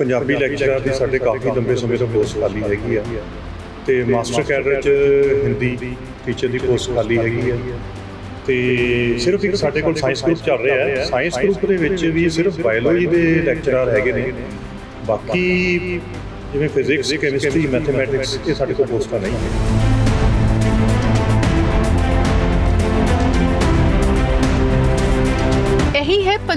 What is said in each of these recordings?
Punjabi lecturer ਦੀ ਸਾਡੇ ਕਾਫੀ ਲੰਬੇ ਸਮੇਂ ਤੋਂ ਪੋਸਟ ਖਾਲੀ ਹੈਗੀ ਆ। ਤੇ ਮਾਸਟਰ ਕੈਡਰ ਚ ਹਿੰਦੀ ਟੀਚਰ ਦੀ ਪੋਸਟ ਖਾਲੀ ਹੈਗੀ ਆ। ਤੇ ਸਿਰਫ ਇੱਕ ਸਾਡੇ ਕੋਲ ਸਾਇੰਸ ਗਰੁੱਪ ਚੱਲ ਰਿਹਾ ਹੈ। ਸਾਇੰਸ ਗਰੁੱਪ ਦੇ ਵਿੱਚ ਵੀ ਸਿਰਫ ਬਾਇਓਲੋਜੀ ਦੇ ਲੈਕਚਰਰ ਹੈਗੇ ਨੇ। ਬਾਕੀ ਜਿਵੇਂ ਫਿਜ਼ਿਕਸ ਕੈਮਿਸਟਰੀ ਮੈਥਮੈਟਿਕਸ ਇਹ ਸਾਡੇ ਕੋਲ ਪੋਸਟਾਂ ਨਹੀਂ ਹੈ।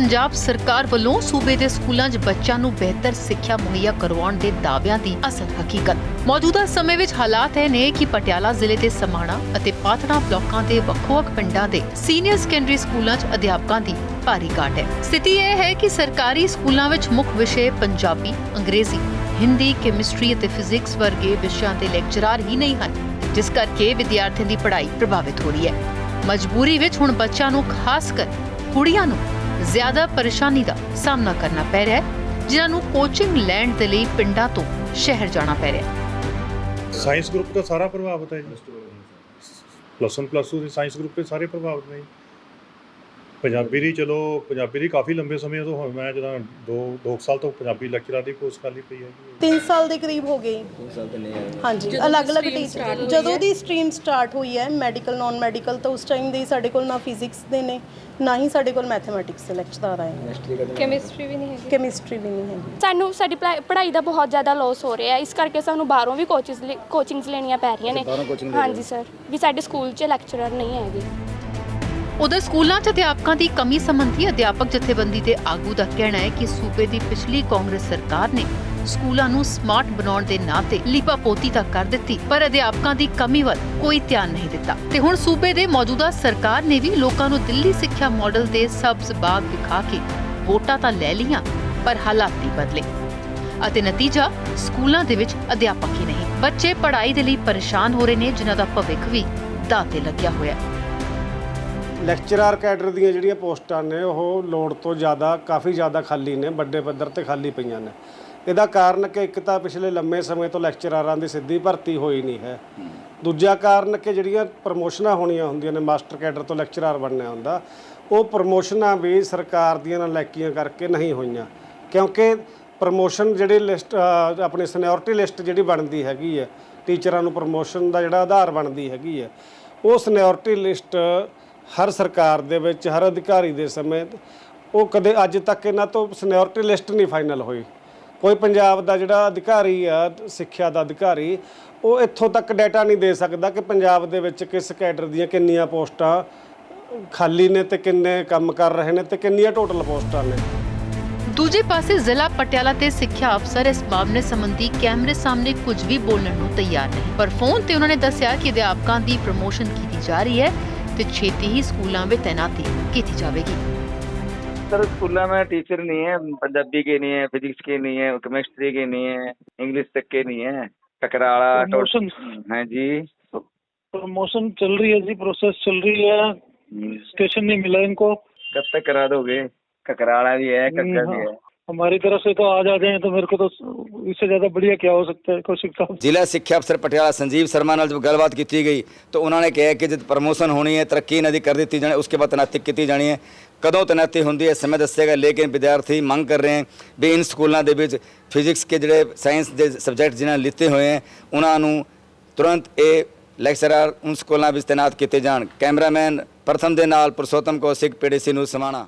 ਪੰਜਾਬ ਸਰਕਾਰ ਵੱਲੋਂ ਸੂਬੇ ਦੇ ਸਕੂਲਾਂ 'ਚ ਬੱਚਿਆਂ ਨੂੰ ਬਿਹਤਰ ਸਿੱਖਿਆ ਮੁਹੱਈਆ ਕਰਵਾਉਣ ਦੇ ਦਾਅਵਿਆਂ ਦੀ ਅਸਲ ਹਕੀਕਤ। ਮੌਜੂਦਾ ਸਮੇਂ ਵਿੱਚ ਹਾਲਾਤ ਇਹ ਨੇ ਕਿ ਪਟਿਆਲਾ ਜ਼ਿਲ੍ਹੇ ਦੇ ਸਮਾਣਾ ਅਤੇ ਪਾਤੜਾ ਬਲਾਕਾਂ ਦੇ ਵੱਖ-ਵੱਖ ਪਿੰਡਾਂ ਦੇ ਸੀਨੀਅਰ ਸੈਕੰਡਰੀ ਸਕੂਲਾਂ 'ਚ ਅਧਿਆਪਕਾਂ ਦੀ ਭਾਰੀ ਘਾਟ ਹੈ। ਸਥਿਤੀ ਇਹ ਹੈ ਕਿ ਸਰਕਾਰੀ ਸਕੂਲਾਂ ਵਿੱਚ ਮੁੱਖ ਵਿਸ਼ੇ ਪੰਜਾਬੀ, ਅੰਗਰੇਜ਼ੀ, ਹਿੰਦੀ, ਕੈਮਿਸਟਰੀ ਅਤੇ ਫਿਜ਼ਿਕਸ ਵਰਗੇ ਵਿਸ਼ਿਆਂ ਦੇ ਲੈਕਚਰਾਰ ਹੀ ਨਹੀਂ ਹਨ, ਜਿਸ ਕਰਕੇ ਵਿਦਿਆਰਥੀਆਂ ਦੀ ਪੜ੍ਹਾਈ ਪ੍ਰਭਾਵਿਤ ਹੋ ਰਹੀ ਹੈ। ਮਜਬੂਰੀ ਵਿੱਚ ਹੁਣ ਬੱਚਿਆਂ ਨੂੰ ਖਾਸ ਕਰ ਕੁੜੀਆਂ ਨੂੰ ਜ਼ਿਆਦਾ ਪਰੇਸ਼ਾਨੀ ਦਾ ਸਾਹਮਣਾ ਕਰਨਾ ਪੈ ਰਿਹਾ ਹੈ, ਜਿਨ੍ਹਾਂ ਨੂੰ ਕੋਚਿੰਗ ਲੈਣ ਦੇ ਲਈ ਪਿੰਡਾਂ ਤੋਂ ਸ਼ਹਿਰ ਜਾਣਾ ਪੈ ਰਿਹਾ ਹੈ ਸਾਇੰਸ ਗਰੁੱਪ ਦਾ ਸਾਰਾ ਪ੍ਰਭਾਵਿਤ ਹੈ ਜੀ ਪਲੱਸ 1 ਪਲੱਸ 2 ਦੇ ਸਾਇੰਸ ਗਰੁੱਪ ਦੇ ਸਾਰੇ ਪ੍ਰਭਾਵਿਤ ਨੇ ਜੀ। ਪੰਜਾਬੀ ਦੀ ਚਲੋ ਪੰਜਾਬੀ ਦੀ ਕਾਫੀ ਲੰਬੇ ਸਮੇਂ ਤੋਂ ਮੈਂ ਜਦੋਂ 2 2 ਸਾਲ ਤੋਂ ਪੰਜਾਬੀ ਲੈਕਚਰਰ ਦੀ ਪੋਸਟ ਖਾਲੀ ਪਈ ਹੈਗੀ 3 ਸਾਲ ਦੇ ਕਰੀਬ ਹੋ ਗਏ। ਹਾਂਜੀ ਅਲੱਗ-ਅਲੱਗ ਟੀਚਰ ਜਦੋਂ ਦੀ ਸਟਰੀਮ ਸਟਾਰਟ ਹੋਈ ਹੈ ਮੈਡੀਕਲ ਨਾਨ ਮੈਡੀਕਲ ਤਾਂ ਉਸ ਟਾਈਮ ਦੇ ਸਾਡੇ ਕੋਲ ਨਾ ਫਿਜ਼ਿਕਸ ਦੇ ਨੇ ਨਾ ਹੀ ਸਾਡੇ ਕੋਲ ਮੈਥਮੈਟਿਕਸ ਦੇ ਲੈਕਚਰਰ ਆਏ ਕੈਮਿਸਟਰੀ ਵੀ ਨਹੀਂ ਹੈਗੀ। ਕੈਮਿਸਟਰੀ ਵੀ ਨਹੀਂ ਹੈਗੀ। ਸਾਨੂੰ ਸਾਡੀ ਪੜ੍ਹਾਈ- ਪੜ੍ਹਾਈ ਦਾ ਬਹੁਤ ਜ਼ਿਆਦਾ ਲਾਸ ਹੋ ਰਿਹਾ ਹੈ। ਇਸ ਕਰਕੇ ਸਾਨੂੰ ਬਾਹਰੋਂ ਵੀ ਕੋਚਿਸ ਕੋਚਿੰਗਸ ਲੈਣੀਆਂ ਪੈ ਰਹੀਆਂ ਨੇ। ਹਾਂਜੀ ਸਰ ਵੀ ਸਾਡੇ ਸਕੂਲ 'ਚ ਲੈਕਚਰਰ ਨਹੀਂ ਹੈਗੇ। ਉਧਰ ਸਕੂਲਾਂ 'ਚ ਅਧਿਆਪਕਾਂ ਦੀ ਕਮੀ ਸੰਬੰਧੀ ਅਧਿਆਪਕ ਜਥੇਬੰਦੀ ਦੇ ਆਗੂ ਦਾ ਕਹਿਣਾ ਹੈ ਕਿ ਸੂਬੇ ਦੀ ਪਿਛਲੀ ਕਾਂਗਰਸ ਸਰਕਾਰ ਨੇ ਸਕੂਲਾਂ ਨੂੰ ਸਮਾਰਟ ਬਣਾਉਣ ਦੇ ਨਾਂ ਤੇ ਲੀਪਾਪੋਤੀ ਤਾਂ ਕਰ ਦਿੱਤੀ, ਪਰ ਅਧਿਆਪਕਾਂ ਦੀ ਕਮੀ ਵੱਲ ਕੋਈ ਧਿਆਨ ਨਹੀਂ ਦਿੱਤਾ। ਤੇ ਹੁਣ ਸੂਬੇ ਦੇ ਮੌਜੂਦਾ ਸਰਕਾਰ ਨੇ ਵੀ ਲੋਕਾਂ ਨੂੰ ਦਿੱਲੀ ਸਿੱਖਿਆ ਮਾਡਲ ਦੇ ਸਬਜ਼ ਬਾਗ ਦਿਖਾ ਕੇ ਵੋਟਾਂ ਤਾਂ ਲੈ ਲਈਆਂ, ਪਰ ਹਾਲਾਤ ਨਹੀਂ ਬਦਲੇ। ਅਤੇ ਨਤੀਜਾ, ਸਕੂਲਾਂ ਦੇ ਵਿੱਚ ਅਧਿਆਪਕ ਹੀ ਨਹੀਂ, ਬੱਚੇ ਪੜ੍ਹਾਈ ਦੇ ਲਈ ਪਰੇਸ਼ਾਨ ਹੋ ਰਹੇ ਨੇ, ਜਿਨ੍ਹਾਂ ਦਾ ਭਵਿੱਖ ਵੀ ਦਾਅ ਤੇ ਲੱਗਿਆ ਹੋਇਆ ਹੈ। ਲੈਕਚਰਰ ਕੈਡਰ ਦੀਆਂ ਜਿਹੜੀਆਂ ਪੋਸਟਾਂ ਨੇ, ਉਹ ਲੋੜ ਤੋਂ ਜ਼ਿਆਦਾ, ਕਾਫੀ ਜ਼ਿਆਦਾ ਖਾਲੀ ਨੇ, ਵੱਡੇ ਪੱਧਰ ਤੇ ਖਾਲੀ ਪਈਆਂ ਨੇ। ਇਹਦਾ ਕਾਰਨ ਕਿ ਇੱਕ ਤਾਂ ਪਿਛਲੇ ਲੰਮੇ ਸਮੇਂ ਤੋਂ ਲੈਕਚਰਰਾਂ ਦੀ ਸਿੱਧੀ ਭਰਤੀ ਹੋਈ ਨਹੀਂ ਹੈ। ਦੂਜਾ ਕਾਰਨ ਕਿ ਜਿਹੜੀਆਂ ਪ੍ਰਮੋਸ਼ਨਾਂ ਹੋਣੀਆਂ ਹੁੰਦੀਆਂ ਨੇ ਮਾਸਟਰ ਕੈਡਰ ਤੋਂ ਲੈਕਚਰਰ ਬਣਨਾ ਹੁੰਦਾ, ਉਹ ਪ੍ਰਮੋਸ਼ਨਾਂ ਵੀ ਸਰਕਾਰ ਦੀਆਂ ਨਲਾਇਕੀਆਂ ਕਰਕੇ ਨਹੀਂ ਹੋਈਆਂ। ਕਿਉਂਕਿ ਪ੍ਰਮੋਸ਼ਨ ਜਿਹੜੀ ਲਿਸਟ ਆਪਣੀ ਸੀਨੀਅਰਟੀ ਲਿਸਟ ਜਿਹੜੀ ਬਣਦੀ ਹੈਗੀ ਹੈ ਟੀਚਰਾਂ ਨੂੰ ਪ੍ਰਮੋਸ਼ਨ ਦਾ ਜਿਹੜਾ ਆਧਾਰ ਬਣਦੀ ਹੈਗੀ ਹੈ, ਉਹ ਸੀਨੀਅਰਟੀ ਲਿਸਟ ਹਰ ਸਰਕਾਰ ਦੇ ਵਿੱਚ, ਹਰ ਅਧਿਕਾਰੀ ਦੇ ਸਮੇਂ ਉਹ ਕਦੇ ਅੱਜ ਤੱਕ ਇਹਨਾਂ ਤੋਂ ਸੀਨੀਅਰਟੀ ਲਿਸਟ ਨਹੀਂ ਫਾਈਨਲ ਹੋਈ। ਕੋਈ ਪੰਜਾਬ ਦਾ ਜਿਹੜਾ ਅਧਿਕਾਰੀ ਆ, ਸਿੱਖਿਆ ਦਾ ਅਧਿਕਾਰੀ, ਉਹ ਇੱਥੋਂ ਤੱਕ ਡਾਟਾ ਨਹੀਂ ਦੇ ਸਕਦਾ ਕਿ ਪੰਜਾਬ ਦੇ ਵਿੱਚ ਕਿਸ ਕੈਡਰ ਦੀਆਂ ਕਿੰਨੀਆਂ ਪੋਸਟਾਂ ਖਾਲੀ ਨੇ ਤੇ ਕਿੰਨੇ ਕੰਮ ਕਰ ਰਹੇ ਨੇ ਤੇ ਕਿੰਨੀਆਂ ਟੋਟਲ ਪੋਸਟਾਂ ਨੇ। ਦੂਜੇ ਪਾਸੇ ਜ਼ਿਲ੍ਹਾ ਪਟਿਆਲਾ ਤੇ ਸਿੱਖਿਆ ਅਫਸਰ ਇਸ ਮਾਮਲੇ ਸੰਬੰਧੀ ਕੈਮਰੇ ਸਾਹਮਣੇ ਕੁਝ ਵੀ ਬੋਲਣ ਨੂੰ ਤਿਆਰ ਨਹੀਂ। ਪਰ ਫੋਨ ਤੇ ਉਹਨਾਂ ਨੇ ਦੱਸਿਆ ਕਿ ਅਧਿਆਪਕਾਂ ਦੀ ਪ੍ਰਮੋਸ਼ਨ ਕੀਤੀ ਜਾ ਰਹੀ ਹੈ। ਤੇ ਛੇਤੀ ਹੀ ਸਕੂਲਾਂ ਵਿੱਚ ਤੈਨਾਤੀ ਕੀਤੀ ਜਾਵੇਗੀ सर स्कूल में टीचर नहीं है पंजाबी के नहीं है फिजिक्स के नहीं है केमिस्ट्री के नहीं है इंग्लिश तक के नहीं है टकराड़ा प्रमोशन है जी प्रमोशन चल रही है जी प्रोसेस चल रही है स्टेशन नहीं मिला इनको कब तक करा दोगे ककराड़ा भी है कक्का भी है हमारी तरफ से तो आज आ जाए तो मेरे को तो इससे ज्यादा बढ़िया क्या हो सकता है? कौशिक साहब जिला शिक्षा अफसर पटियाला संजीव शर्मा ਨਾਲ ਜਦ ਗੱਲਬਾਤ ਕੀਤੀ ਗਈ ਤਾਂ ਉਹਨਾਂ ਨੇ ਕਿਹਾ ਕਿ ਜਦ ਪ੍ਰਮੋਸ਼ਨ ਹੋਣੀ ਹੈ ਤਰੱਕੀ ਇਹਨਾਂ ਦੀ ਕਰ ਦਿੱਤੀ ਜਾਣੀ ਉਸਕੇ ਬਾਅਦ ਤਨਾਤੀ ਕੀਤੀ ਜਾਣੀ ਹੈ ਕਦੋਂ ਤਨਾਤੀ ਹੁੰਦੀ ਹੈ ਸਮੇਂ ਦੱਸੇਗਾ ਲੇਕਿਨ ਵਿਦਿਆਰਥੀ ਮੰਗ ਕਰ ਰਹੇ ਹਨ ਵੀ ਇਨ ਸਕੂਲਾਂ ਦੇ ਵਿੱਚ ਫਿਜ਼ਿਕਸ ਕੇ ਜਿਹੜੇ ਸਾਇੰਸ ਦੇ ਸਬਜੈਕਟ ਜਿਨ੍ਹਾਂ ਲਿੱਤੇ ਹੋਏ ਹਨ ਉਹਨਾਂ ਨੂੰ ਤੁਰੰਤ ਇਹ ਲੈਕਚਰਰ ਉਨ ਸਕੂਲਾਂ ਵਿੱਚ ਤਨਾਤ ਕੀਤੇ ਜਾਣ ਕੈਮਰਾਮੈਨ ਪ੍ਰਥਮ ਦੇ ਨਾਲ ਪ੍ਰਸੋਤਮ ਕੌਸ਼ਿਕ ਪੀਡੀਸੀ ਨੂੰ ਸਮਾਣਾ